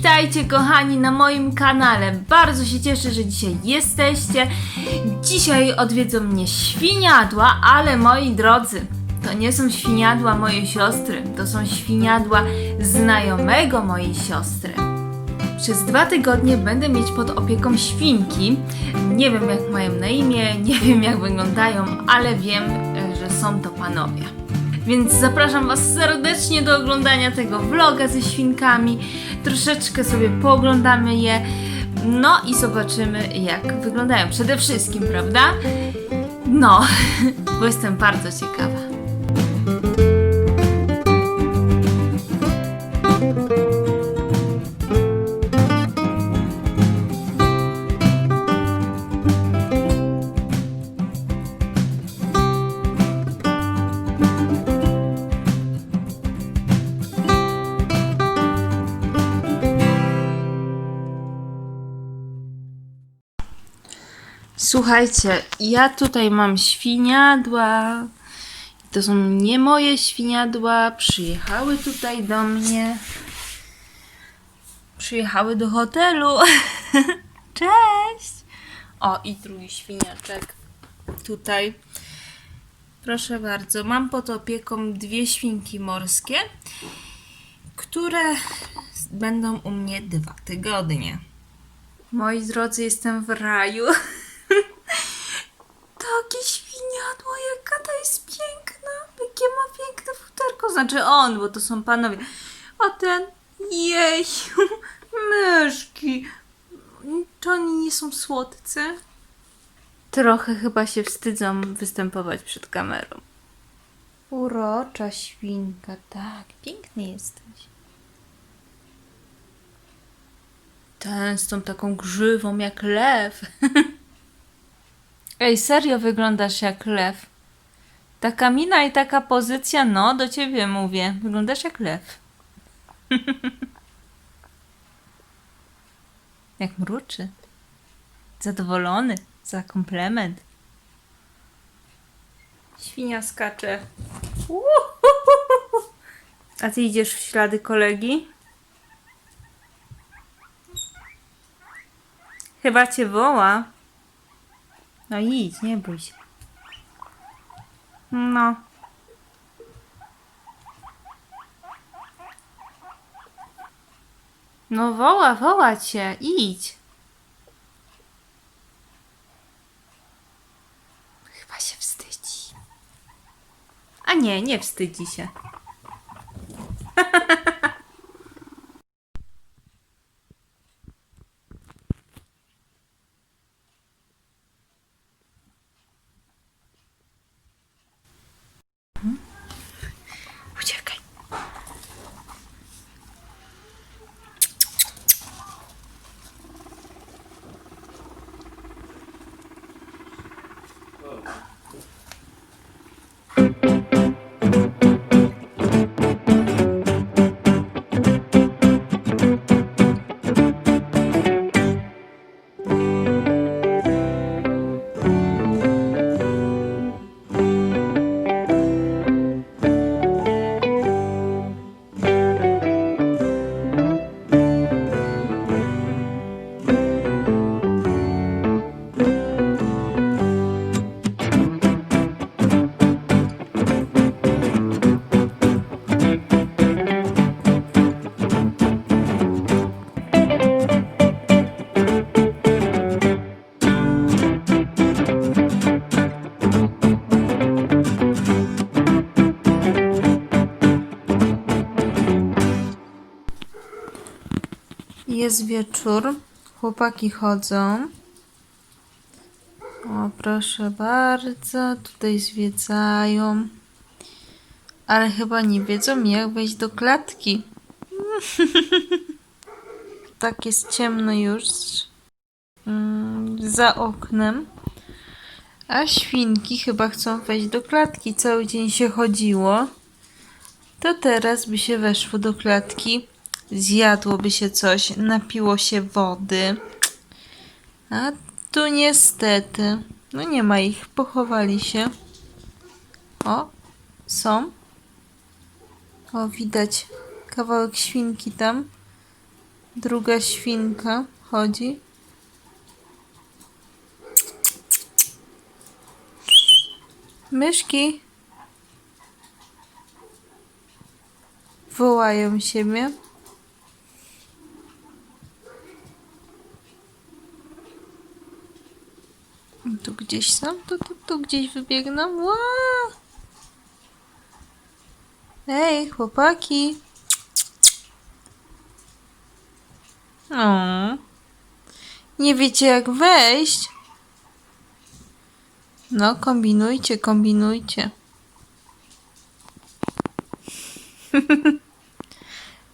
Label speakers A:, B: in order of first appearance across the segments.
A: Witajcie kochani na moim kanale. Bardzo się cieszę, że dzisiaj jesteście. Dzisiaj odwiedzą mnie świniadła, ale moi drodzy, to nie są świniadła mojej siostry, to są świniadła znajomego mojej siostry. Przez dwa tygodnie będę mieć pod opieką świnki. Nie wiem jak mają na imię, nie wiem jak wyglądają, ale wiem, że są to panowie. Więc zapraszam Was serdecznie do oglądania tego vloga ze świnkami. Troszeczkę sobie pooglądamy je, no i zobaczymy jak wyglądają. Przede wszystkim, prawda? No, bo jestem bardzo ciekawa. Słuchajcie, ja tutaj mam świniadła. To są nie moje świniadła. Przyjechały tutaj do mnie. Przyjechały do hotelu. Cześć! O, i drugi świniaczek. Tutaj. Proszę bardzo, mam pod opieką dwie świnki morskie, które będą u mnie dwa tygodnie. Moi drodzy, jestem w raju. Znaczy on, bo to są panowie. A ten, jeju, myszki. Czy oni nie są słodcy? Trochę chyba się wstydzą występować przed kamerą. Urocza świnka, tak, piękny jesteś. Ten z tą taką grzywą jak lew. Ej, serio wyglądasz jak lew. Taka mina i taka pozycja, no, do ciebie mówię. Wyglądasz jak lew. jak mruczy. Zadowolony za komplement. Świnia skacze. Uhuhuhu. A ty idziesz w ślady kolegi? Chyba cię woła. No idź, nie bój się. No. No woła, woła cię, idź. Chyba się wstydzi. A nie, nie wstydzi się. Jest wieczór. Chłopaki chodzą. O, proszę bardzo, tutaj zwiedzają. Ale chyba nie wiedzą, jak wejść do klatki. tak jest ciemno już mm, za oknem. A świnki chyba chcą wejść do klatki. Cały dzień się chodziło. To teraz by się weszło do klatki zjadłoby się coś, napiło się wody. A tu niestety, no nie ma ich, pochowali się. O, są. O, widać kawałek świnki tam. Druga świnka chodzi. Myszki wołają siebie. Tu gdzieś są, tu, tu, tu gdzieś wybiegną. Ła! Ej, chłopaki. O. Nie wiecie jak wejść? No, kombinujcie, kombinujcie.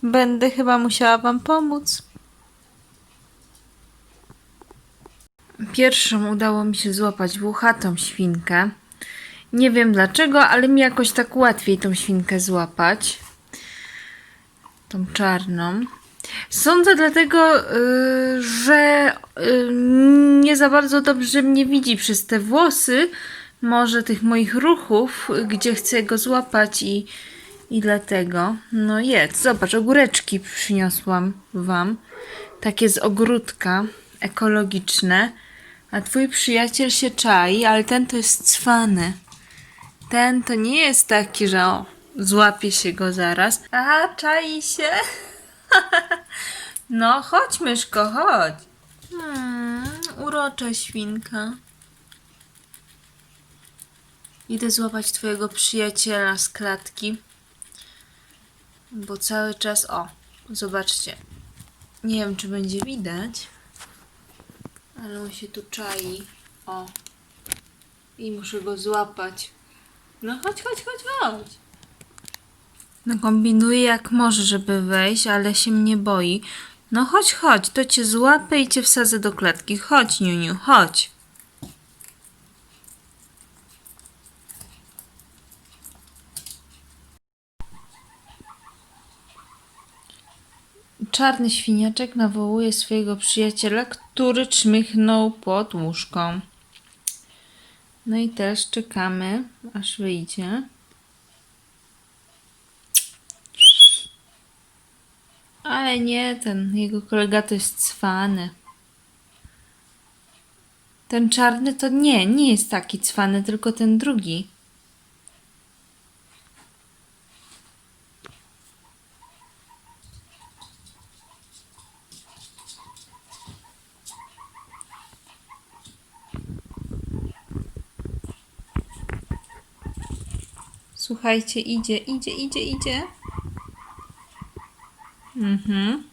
A: Będę chyba musiała wam pomóc. Pierwszą udało mi się złapać włochatą świnkę. Nie wiem dlaczego, ale mi jakoś tak łatwiej tą świnkę złapać. Tą czarną. Sądzę dlatego, y, że y, nie za bardzo dobrze mnie widzi przez te włosy, może tych moich ruchów, gdzie chcę go złapać i, i dlatego. No jedz, zobacz, ogóreczki przyniosłam wam. Takie z ogródka, ekologiczne. A twój przyjaciel się czai, ale ten to jest cwany. Ten to nie jest taki, że o, złapie się go zaraz. A, czai się. No, chodź, myszko, chodź. Hmm, urocza świnka. Idę złapać twojego przyjaciela z klatki. Bo cały czas, o, zobaczcie. Nie wiem, czy będzie widać, ale on się tu czai. O. I muszę go złapać. No chodź, chodź, chodź, chodź. No kombinuje jak może, żeby wejść, ale się mnie boi. No chodź, chodź, to cię złapę i cię wsadzę do klatki. Chodź, Niuniu, chodź. Czarny świniaczek nawołuje swojego przyjaciela, który czmychnął pod łóżką. No i też czekamy, aż wyjdzie. Ale nie, ten jego kolega to jest cwany. Ten czarny to nie, nie jest taki cwany, tylko ten drugi. Słuchajcie, idzie, idzie, idzie, idzie. Mhm.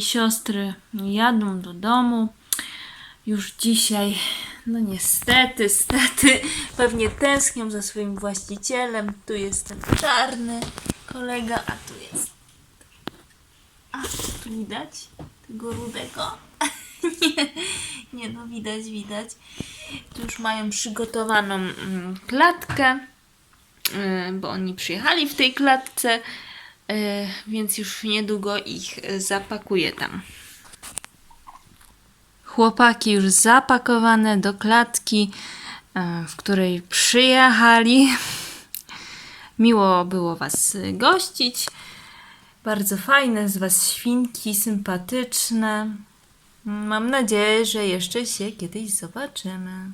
A: Siostry jadą do domu. Już dzisiaj, no niestety, stety, pewnie tęsknią za swoim właścicielem. Tu jest ten czarny kolega, a tu jest. A, tu widać tego rudego? nie, nie, no widać, widać. Tu już mają przygotowaną mm, klatkę, y, bo oni przyjechali w tej klatce, więc już niedługo ich y, zapakuję tam. Chłopaki już zapakowane do klatki, y, w której przyjechali. Miło było Was gościć. Bardzo fajne z Was świnki, sympatyczne. Mam nadzieję, że jeszcze się kiedyś zobaczymy.